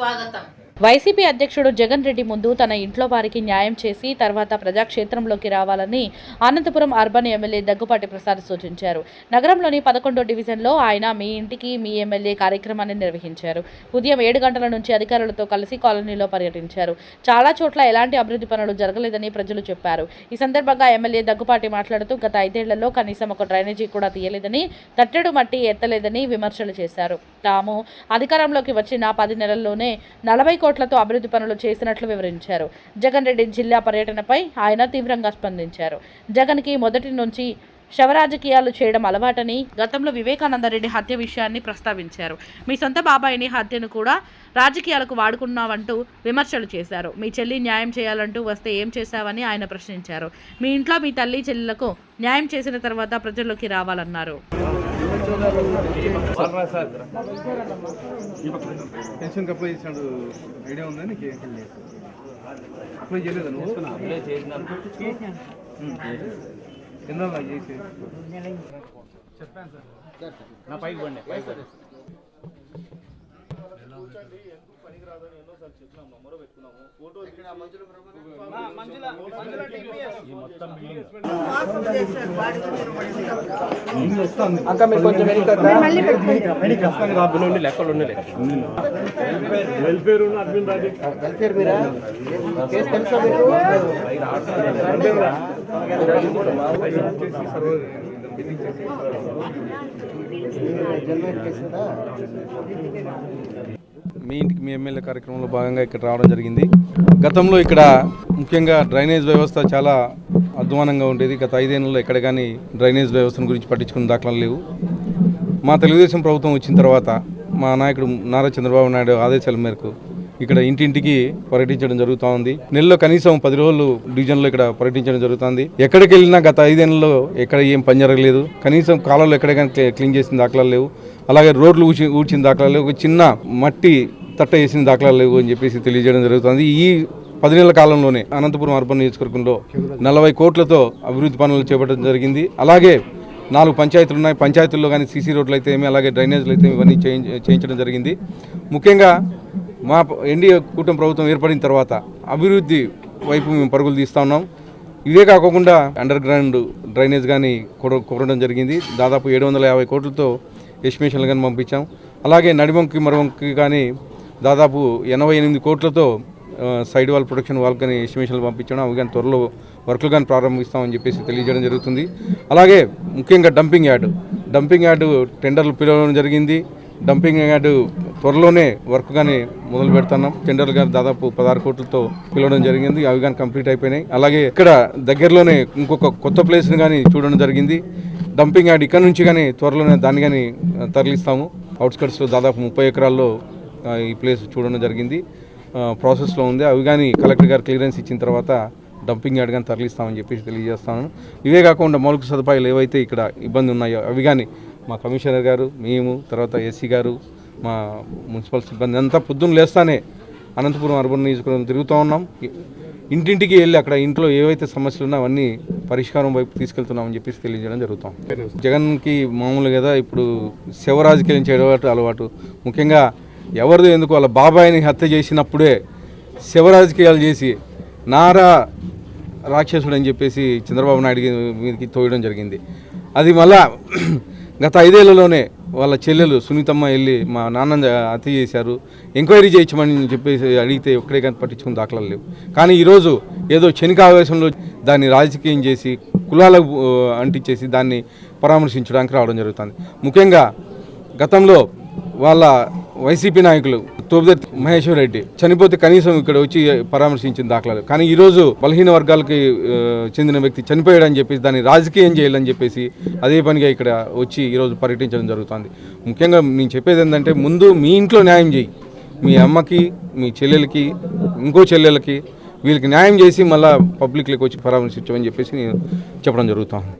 స్వాగతం. వైసీపీ అధ్యక్షుడు జగన్ రెడ్డి ముందు తన ఇంట్లో వారికి న్యాయం చేసి తర్వాత ప్రజాక్షేత్రంలోకి రావాలని అనంతపురం అర్బన్ ఎమ్మెల్యే దగ్గుపాటి ప్రసాద్ సూచించారు. నగరంలోని పదకొండో డివిజన్లో ఆయన మీ ఇంటికి మీ ఎమ్మెల్యే కార్యక్రమాన్ని నిర్వహించారు. ఉదయం ఏడు గంటల నుంచి అధికారులతో కలిసి కాలనీలో పర్యటించారు. చాలా చోట్ల ఎలాంటి అభివృద్ధి పనులు జరగలేదని ప్రజలు చెప్పారు. ఈ సందర్భంగా ఎమ్మెల్యే దగ్గుపాటి మాట్లాడుతూ గత ఐదేళ్ళలో కనీసం ఒక డ్రైనేజీ కూడా తీయలేదని తట్టెడు మట్టి ఎత్తలేదని విమర్శలు చేశారు. తాము అధికారంలోకి వచ్చిన పది నెలల్లోనే నలభై కోట్ల కోట్లతో అభివృద్ధి పనులు చేసినట్లు వివరించారు. జగన్ రెడ్డి జిల్లా పర్యటనపై ఆయన తీవ్రంగా స్పందించారు. జగన్కి మొదటి నుంచి శవరాజకీయాలు చేయడం అలవాటని గతంలో వివేకానంద రెడ్డి హత్య విషయాన్ని ప్రస్తావించారు. మీ సొంత బాబాయిని హత్యను కూడా రాజకీయాలకు వాడుకున్నావంటూ విమర్శలు చేశారు. మీ చెల్లి న్యాయం చేయాలంటూ వస్తే ఏం చేశావని ఆయన ప్రశ్నించారు. మీ ఇంట్లో మీ తల్లి చెల్లెలకు న్యాయం చేసిన తర్వాత ప్రజల్లోకి రావాలన్నారు. అప్లై చేసినాడు ఐడియా ఉందా నీకు అప్లై చేయలేదా నువ్వు అక్క మీరు కొంచెం ఉండి లెక్కలు వెల్ఫేర్ వెల్ఫేర్ మీరా కేసు తెలుసా మీకు మీ ఇంటికి మీ ఎమ్మెల్యే కార్యక్రమంలో భాగంగా ఇక్కడ రావడం జరిగింది. గతంలో ఇక్కడ ముఖ్యంగా డ్రైనేజ్ వ్యవస్థ చాలా అధ్వానంగా ఉండేది. గత ఐదేళ్ళలో ఎక్కడ కానీ డ్రైనేజ్ వ్యవస్థను గురించి పట్టించుకున్న దాఖలాలు లేవు. మా తెలుగుదేశం ప్రభుత్వం వచ్చిన తర్వాత మా నాయకుడు నారా చంద్రబాబు నాయుడు ఆదేశాల మేరకు ఇక్కడ ఇంటింటికి పర్యటించడం జరుగుతూ ఉంది. నెలలో కనీసం పది రోజులు డివిజన్లో ఇక్కడ పర్యటించడం జరుగుతుంది. ఎక్కడికి వెళ్ళినా గత ఐదేళ్ళలో ఎక్కడ ఏం పని జరగలేదు. కనీసం కాలంలో ఎక్కడ కానీ క్లీన్ చేసిన దాఖలాలు లేవు. అలాగే రోడ్లు ఊచి ఊడ్చిన దాఖలాలు లేవు. ఒక చిన్న మట్టి తట్ట వేసిన దాఖలాలు లేవు అని చెప్పేసి తెలియజేయడం జరుగుతుంది. ఈ పది నెలల కాలంలోనే అనంతపురం అర్బన్ నియోజకవర్గంలో నలభై కోట్లతో అభివృద్ధి పనులు చేపట్టడం జరిగింది. అలాగే నాలుగు పంచాయతీలు ఉన్నాయి. పంచాయతీల్లో కానీ సీసీ రోడ్లు అయితే ఏమి అలాగే డ్రైనేజ్లు అయితే ఇవన్నీ చేయించడం జరిగింది. ముఖ్యంగా మా ఎన్డీఏ కూటమి ప్రభుత్వం ఏర్పడిన తర్వాత అభివృద్ధి వైపు మేము పరుగులు తీస్తూ ఉన్నాం. ఇవే కాకుండా అండర్ గ్రౌండ్ డ్రైనేజ్ కానీ కొర- కొరడం జరిగింది. దాదాపు ఏడు వందల యాభై కోట్లతో ఎస్టిమేషన్లు కానీ పంపించాం. అలాగే నడివంకి మరవంకి కానీ దాదాపు ఎనభై ఎనిమిది కోట్లతో సైడ్ వాల్ ప్రొడక్షన్ వాల్ కానీ ఎస్టిమేషన్లు పంపించడం అవి కానీ త్వరలో వర్క్లు కానీ ప్రారంభిస్తామని చెప్పేసి తెలియజేయడం జరుగుతుంది. అలాగే ముఖ్యంగా డంపింగ్ యార్డ్. డంపింగ్ యార్డు టెండర్లు పిలవడం జరిగింది. డంపింగ్ యార్డు త్వరలోనే వర్క్ కానీ మొదలు పెడుతున్నాం. టెండర్లు కానీ దాదాపు పదహారు కోట్లతో పిలవడం జరిగింది. అవి కానీ కంప్లీట్ అయిపోయినాయి. అలాగే ఇక్కడ దగ్గరలోనే ఇంకొక కొత్త ప్లేస్ని కానీ చూడడం జరిగింది. డంపింగ్ యార్డ్ ఇక్కడ నుంచి కానీ త్వరలోనే దాన్ని కానీ తరలిస్తాము. అవుట్స్కట్స్లో దాదాపు ముప్పై ఎకరాల్లో ఈ ప్లేస్ చూడడం జరిగింది. ప్రాసెస్లో ఉంది. అవి కానీ కలెక్టర్ గారు క్లియరెన్స్ ఇచ్చిన తర్వాత డంపింగ్ యార్డ్ కానీ తరలిస్తామని చెప్పేసి తెలియజేస్తాను. ఇవే కాకుండా మౌలిక సదుపాయాలు ఏవైతే ఇక్కడ ఇబ్బంది ఉన్నాయో అవి కానీ మా కమిషనర్ గారు మేము తర్వాత ఎస్సీ గారు మా మున్సిపల్ సిబ్బంది అంతా పొద్దున్న లేస్తానే అనంతపురం అర్బన్ నియోజకవర్గం తిరుగుతూ ఉన్నాం. ఇంటింటికి వెళ్ళి అక్కడ ఇంట్లో ఏవైతే సమస్యలు ఉన్నా అవన్నీ పరిష్కారం వైపు తీసుకెళ్తున్నామని చెప్పేసి తెలియజేయడం జరుగుతాం. జగన్కి మామూలు కదా ఇప్పుడు శివరాజకీయం చేయడం అలవాటు. ముఖ్యంగా ఎవరిదో ఎందుకు వాళ్ళ బాబాయిని హత్య చేసినప్పుడే శివరాజకీయాలు చేసి నారా రాక్షసుడు అని చెప్పేసి చంద్రబాబు నాయుడు మీదకి తోయడం జరిగింది. అది మళ్ళా గత ఐదేళ్ళలోనే వాళ్ళ చెల్లెలు సునీతమ్మ వెళ్ళి మా నాన్న హత్య చేశారు. ఎంక్వైరీ చేయించమని చెప్పేసి అడిగితే ఒక్కడే కానీ పట్టించుకుని దాఖలాలు లేవు. కానీ ఈరోజు ఏదో క్షణిక ఆవేశంలో దాన్ని రాజకీయం చేసి కులాలకు అంటించేసి దాన్ని పరామర్శించడానికి రావడం జరుగుతుంది. ముఖ్యంగా గతంలో వాళ్ళ వైసీపీ నాయకులు తోపుదర్తి మహేశ్వర్ రెడ్డి చనిపోతే కనీసం ఇక్కడ వచ్చి పరామర్శించిన దాఖలాలు. కానీ ఈరోజు బలహీన వర్గాలకి చెందిన వ్యక్తి చనిపోయాడని చెప్పేసి దాన్ని రాజకీయం చేయాలని చెప్పేసి అదే పనిగా ఇక్కడ వచ్చి ఈరోజు పర్యటించడం జరుగుతుంది. ముఖ్యంగా నేను చెప్పేది ఏంటంటే ముందు మీ ఇంట్లో న్యాయం చేయి. మీ అమ్మకి మీ చెల్లెలకి ఇంకో చెల్లెలకి వీళ్ళకి న్యాయం చేసి మళ్ళీ పబ్లిక్లోకి వచ్చి పరామర్శించమని చెప్పేసి నేను చెప్పడం జరుగుతాను